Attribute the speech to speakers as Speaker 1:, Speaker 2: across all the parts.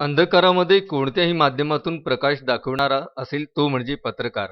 Speaker 1: अंधकारामध्ये कोणत्याही माध्यमातून प्रकाश दाखवणारा असेल तो म्हणजे पत्रकार.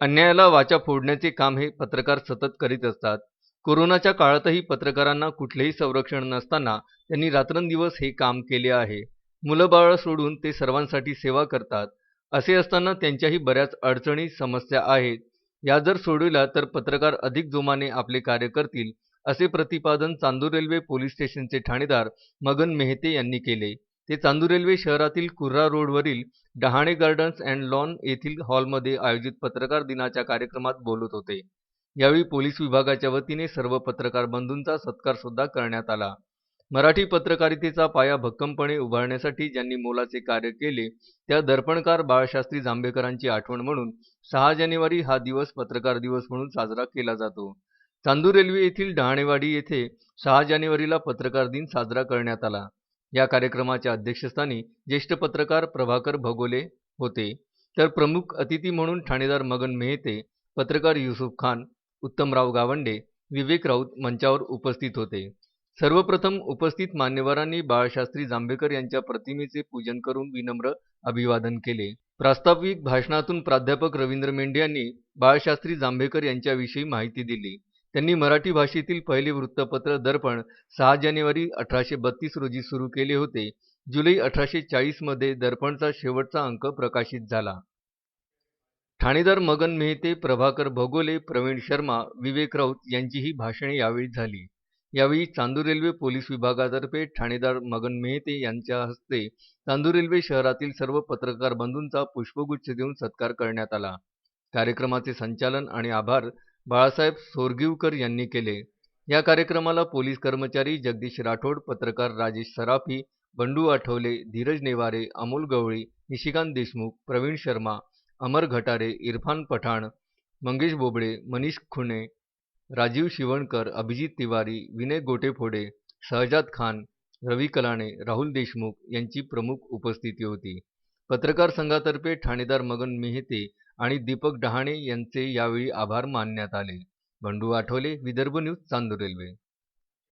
Speaker 1: अन्यायाला वाचा फोडण्याचे काम हे पत्रकार सतत करीत असतात. कोरोनाच्या काळातही पत्रकारांना कुठलेही संरक्षण नसताना त्यांनी रात्रंदिवस हे काम केले आहे. मुलंबाळं सोडून ते सर्वांसाठी सेवा करतात. असे असताना त्यांच्याही बऱ्याच अडचणी समस्या आहेत. या जर सोडविल्या तर पत्रकार अधिक जोमाने आपले कार्य करतील असे प्रतिपादन चांदूर रेल्वे पोलीस स्टेशनचे ठाणेदार मगन मेहते यांनी केले. ते चांदूर रेल्वे शहरातील कुर्रा रोडवरील डहाणे गार्डन्स अँड लॉन येथील हॉलमध्ये आयोजित पत्रकार दिनाच्या कार्यक्रमात बोलत होते. यावेळी पोलीस विभागाच्या वतीने सर्व पत्रकार बंधूंचा सत्कार सुद्धा करण्यात आला. मराठी पत्रकारितेचा पाया भक्कमपणे उभारण्यासाठी ज्यांनी मोलाचे कार्य केले त्या दर्पणकार बाळशास्त्री जांभेकरांची आठवण म्हणून सहा जानेवारी हा दिवस पत्रकार दिवस म्हणून साजरा केला जातो. चांदूर रेल्वे येथील डहाणेवाडी येथे सहा जानेवारीला पत्रकार दिन साजरा करण्यात आला. या कार्यक्रमाच्या अध्यक्षस्थानी ज्येष्ठ पत्रकार प्रभाकर भगोले होते. तर प्रमुख अतिथी म्हणून ठाणेदार मगन मेहते पत्रकार युसुफ खान उत्तमराव गावंडे विवेक राऊत मंचावर उपस्थित होते. सर्वप्रथम उपस्थित मान्यवरांनी बाळशास्त्री जांभेकर यांच्या प्रतिमेचे पूजन करून विनम्र अभिवादन केले. प्रास्ताविक भाषणातून प्राध्यापक रवींद्र मेंढे यांनी बाळशास्त्री जांभेकर यांच्याविषयी माहिती दिली. त्यांनी मराठी भाषेतील पहिले वृत्तपत्र दर्पण सहा जानेवारी अठराशे बत्तीस रोजी सुरू केले होते. जुलै अठराशे चाळीसमध्ये दर्पणचा शेवटचा अंक प्रकाशित झाला. ठाणेदार मगन मेहते प्रभाकर भगोले प्रवीण शर्मा विवेक राऊत यांचीही भाषणे यावेळी झाली. यावेळी चांदूर रेल्वे पोलीस विभागातर्फे ठाणेदार मगन मेहते यांच्या हस्ते चांदूर रेल्वे शहरातील सर्व पत्रकार बंधूंचा पुष्पगुच्छ देऊन सत्कार करण्यात आला. कार्यक्रमाचे संचालन आणि आभार बाळासाहेब सोरगिवकर यांनी केले. या कार्यक्रमाला पोलीस कर्मचारी जगदीश राठोड पत्रकार राजेश सराफी बंडू आठवले धीरज नेवारे अमोल गवळी निशिकांत देशमुख प्रवीण शर्मा अमर घटारे इरफान पठाण मंगेश बोबडे मनीष खुणे राजीव शिवणकर अभिजित तिवारी विनय गोटेफोडे सहजात खान रवी कलाणे राहुल देशमुख यांची प्रमुख उपस्थिती होती. पत्रकार संघातर्फे ठाणेदार मगन मेहते आणि दीपक डहाणे यांचे यावेळी आभार मानण्यात आले. Bandu Athawale Vidarbha news Chandur railway.